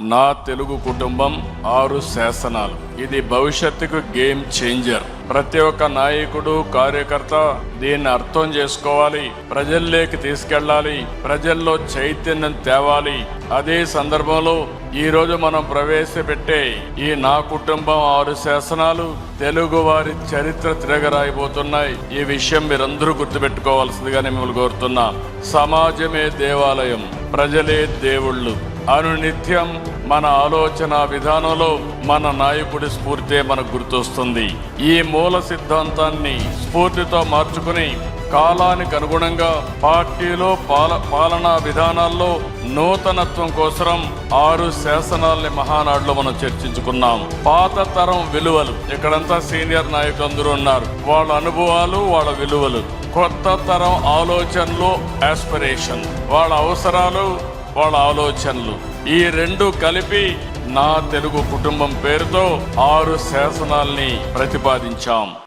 నా తెలుగు కుటుంబం ఆరు శాసనాలు. ఇది భవిష్యత్తుకు గేమ్ చేంజర్. ప్రతి ఒక్క నాయకుడు కార్యకర్త దీన్ని అర్థం చేసుకోవాలి. ప్రజల్లోకి తీసుకెళ్ళాలి. ప్రజల్లో చైతన్యం తేవాలి. అదే సందర్భంలో ఈ రోజు మనం ప్రవేశపెట్టే ఈ నా కుటుంబం ఆరు శాసనాలు తెలుగు వారి చరిత్ర తిరగరాయిపోతున్నాయి ఈ విషయం మీరందరూ గుర్తుపెట్టుకోవాల్సిందిగా మిమ్మల్ని కోరుతున్నా. సమాజమే దేవాలయం. ప్రజలే దేవుళ్ళు. అనునిత్యం మన ఆలోచన విధానంలో మన నాయకుడి స్ఫూర్తే మనకు గుర్తొస్తుంది. ఈ మూల సిద్ధాంతాన్ని స్ఫూర్తితో మార్చుకుని కాలానికి అనుగుణంగా పార్టీలో పాల పాలనా విధానాల్లో నూతనత్వం కోసం ఆరు శాసనాల్ని మహానాడులో మనం చర్చించుకున్నాం. పాత తరం విలువలు ఇక్కడంతా సీనియర్ నాయకులు అందరూ ఉన్నారు. వాళ్ళ అనుభవాలు వాళ్ళ విలువలు. కొత్త తరం ఆలోచనలు ఆస్పిరేషన్ వాళ్ళ అవసరాలు వాళ్ళ ఆలోచనలు. ఈ రెండు కలిపి నా తెలుగు కుటుంబం పేరుతో ఆరు శాసనాల్ని ప్రతిపాదించాం.